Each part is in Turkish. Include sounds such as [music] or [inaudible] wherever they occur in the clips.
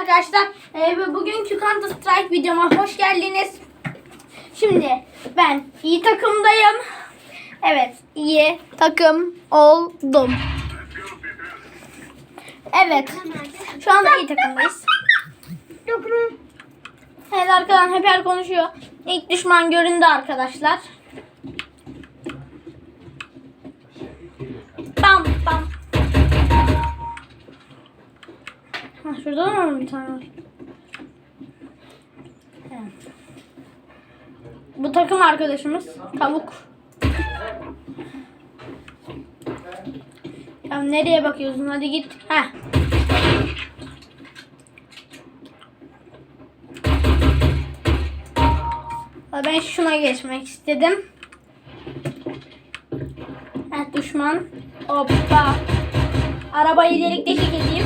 arkadaşlar. Ee, ve bugünkü Counter Strike videoma hoş geldiniz. Şimdi ben iyi takımdayım. Evet iyi takım oldum. Evet. Şu anda iyi takımdayız. Evet arkadan Heper konuşuyor. İlk düşman göründü arkadaşlar. Ha, şurada da bir tane var? Evet. Bu takım arkadaşımız tavuk. Ya nereye bakıyorsun? Hadi git. Ha, Ben şuna geçmek istedim. Heh, düşman. Hoppa. Arabayı delik deşik.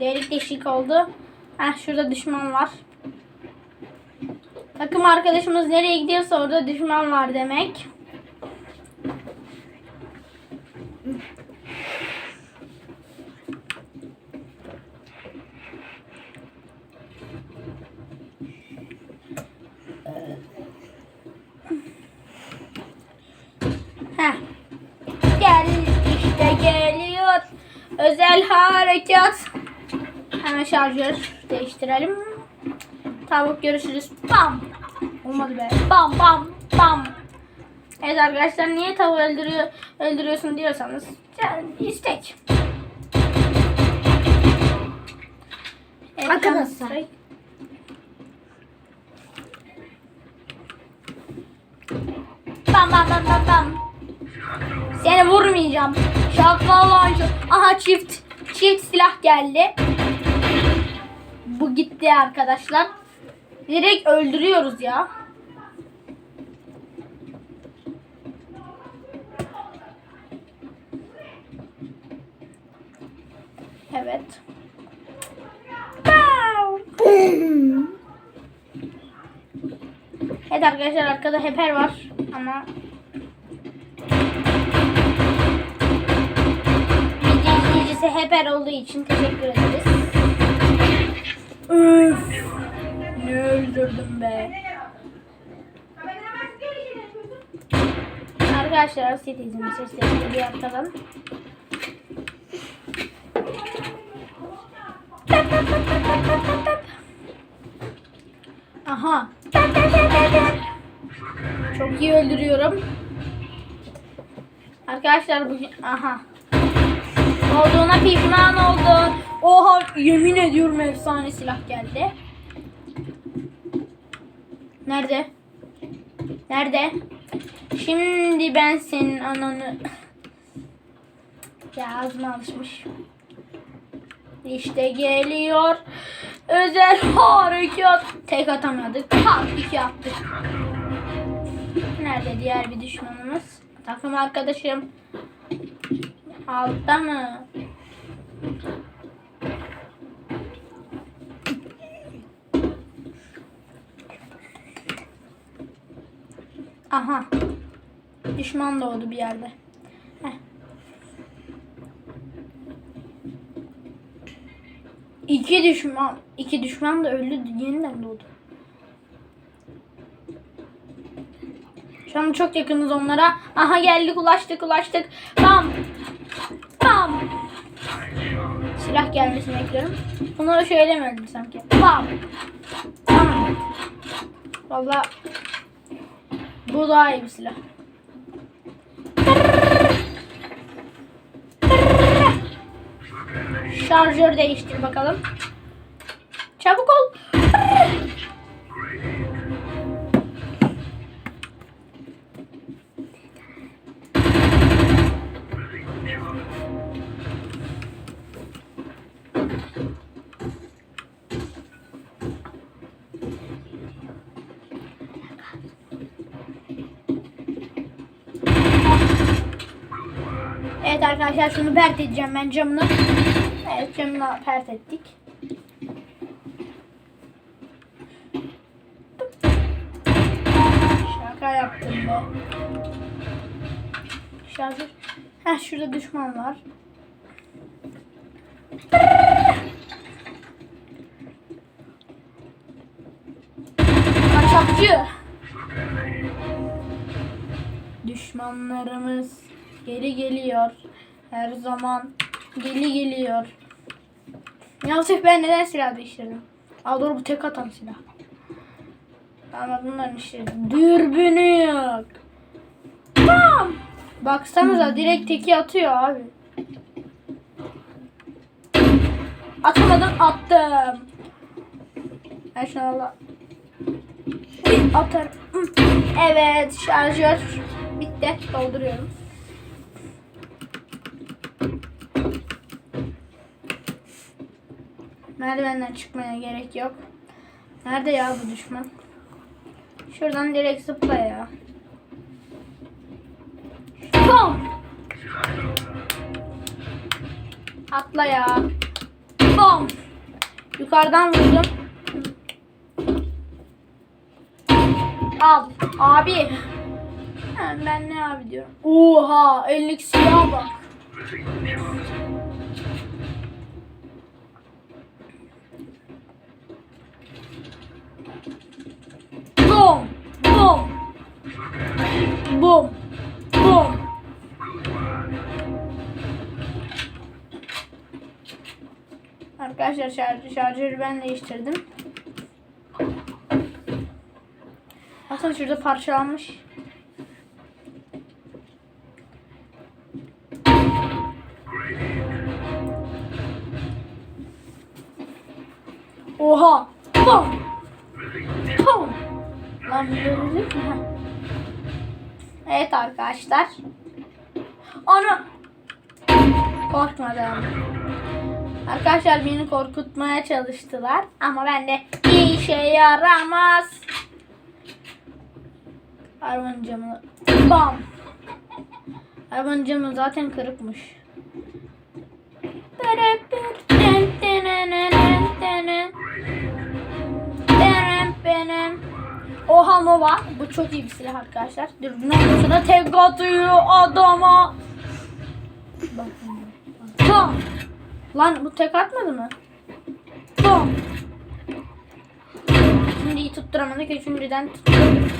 Delik deşik oldu. Heh, şurada düşman var. Takım arkadaşımız nereye gidiyorsa orada düşman var demek. Heh. Gel işte geliyor. Özel harekat. Hemen şarjör değiştirelim. Tavuk görüşürüz. Bam. Olmadı be. Bam bam bam. Evet arkadaşlar niye tavuğu öldürüyor, öldürüyorsun diyorsanız yani istek. Evet, Arkadaşlar. Bam bam bam bam bam. Seni vurmayacağım. Şakalanca. Aha çift. Çift silah geldi. Bu gitti arkadaşlar. Direkt öldürüyoruz ya. Evet. [laughs] Evet arkadaşlar arkada heper var ama izleyicisi heper olduğu için teşekkür ederiz. Üf. Ne öldürdüm be. Arkadaşlar sitizm sesleri bir yapalım. Tap. Aha. Çok iyi öldürüyorum. Arkadaşlar bu aha. Olduğuna pişman oldum. Oha yemin ediyorum efsane silah geldi. Nerede? Nerede? Şimdi ben senin ananı... Ya ağzıma alışmış. İşte geliyor. Özel harekat. Tek atamadık. Tak iki attık. Nerede diğer bir düşmanımız? Takım arkadaşım. Altta mı? Aha. Düşman doğdu bir yerde. Heh. İki düşman, iki düşman da öldü, yeniden doğdu. Şu an çok yakınız onlara. Aha geldik, ulaştık, ulaştık. Bam! Bam! Silah gelmesini bekliyorum. Bunu şöyle mi öldüm sanki? Bam! Bam! Valla bu daha iyi bir silah. Şarjör değiştir bakalım. Çabuk ol. arkadaşlar şunu pert edeceğim ben camını. Evet camını pert ettik. Şaka yaptım be. Şarjı. Heh şurada düşman var. Kaçakçı. Düşmanlarımız geri geliyor. Her zaman geri geliyor. Yalnız ben neden silah değiştirdim? Aa doğru bu tek atan silah. Ama bunların işte dürbünü yok. Bam! Baksanıza direkt teki atıyor abi. Atamadım attım. An atarım. Evet şarjör bitti. Dolduruyorum. Merdivenden çıkmaya gerek yok. Nerede ya bu düşman? Şuradan direkt zıpla ya. Bom! Atla ya. Bom! Yukarıdan vurdum. Al. Abi. Ben ne abi diyorum. Oha! Ellik bak. Arkadaşlar şarj, şarjörü ben değiştirdim. Aslında şurada parçalanmış. Oha! Bom! Bom! Lan mü? Heh. Evet arkadaşlar. Ana! Korkmadım. Arkadaşlar beni korkutmaya çalıştılar. Ama ben de bir işe yaramaz. Arabanın camı. Bam! Arabanın camı zaten kırıkmış. Oha Nova. Bu çok iyi bir silah arkadaşlar. Bundan sonra tek atıyor adama. Bam. Lan bu tek atmadı mı? Bam. Şimdi iyi tutturamadık. Üçüncüden tutturduk.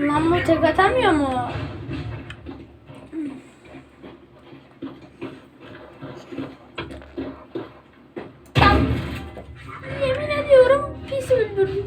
Lan bu tek atamıyor mu? Bam. Yemin ediyorum pis öldürdük.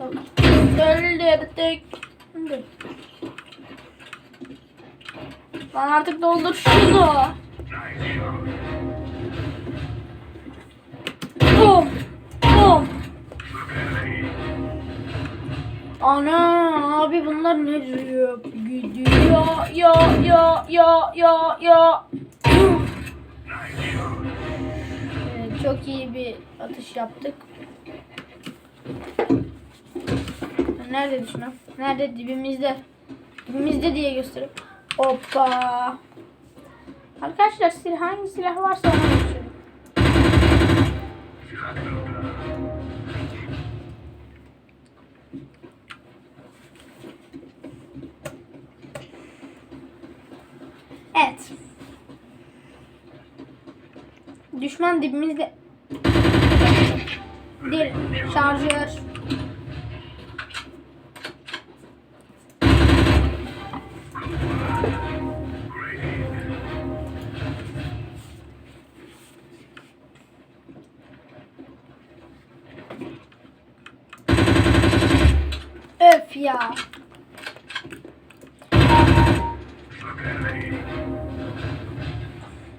Öldürdük. Dur. Lan artık doldur şunu. Bum. Bum. Ana abi bunlar ne diyor? Gidiyor ya ya ya ya ya. Evet, çok iyi bir atış yaptık. Nerede düşman? Nerede dibimizde? Dibimizde diye gösterip. Hoppa. Arkadaşlar silah hangi silah varsa ona geçiyorum. Evet. Düşman dibimizde. Bir şarjör.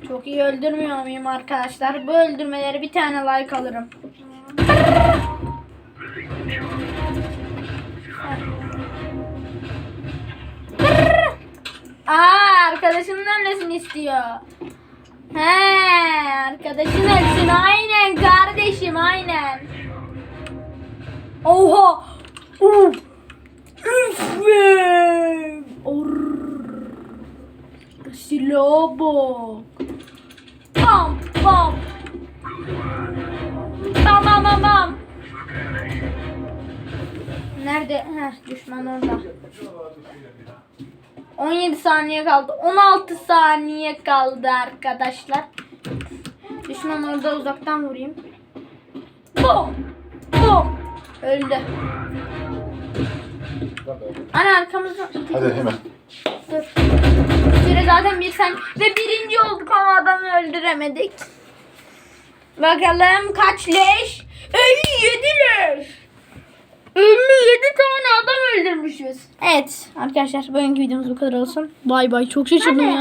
Çok iyi öldürmüyor muyum arkadaşlar? Bu öldürmeleri bir tane like alırım. Aa, arkadaşının ölmesini istiyor. He, arkadaşın ölsün. Aynen kardeşim, aynen. Oha! Uf! Üf be! Or! Bak. Bam bam. Bam bam. Nerede? Heh, düşman orada. 17 saniye kaldı. 16 saniye kaldı arkadaşlar. Düşman orada uzaktan vurayım. Bom! Bom! Öldü. Ana arkamızda. Hadi hemen. Dur. Zaten bir sen ve birinci olduk ama adamı öldüremedik. Bakalım kaç leş? 57 leş. 57 tane adam öldürmüşüz. Evet arkadaşlar bugünkü videomuz bu kadar olsun. Bay bay çok şaşırdım ya.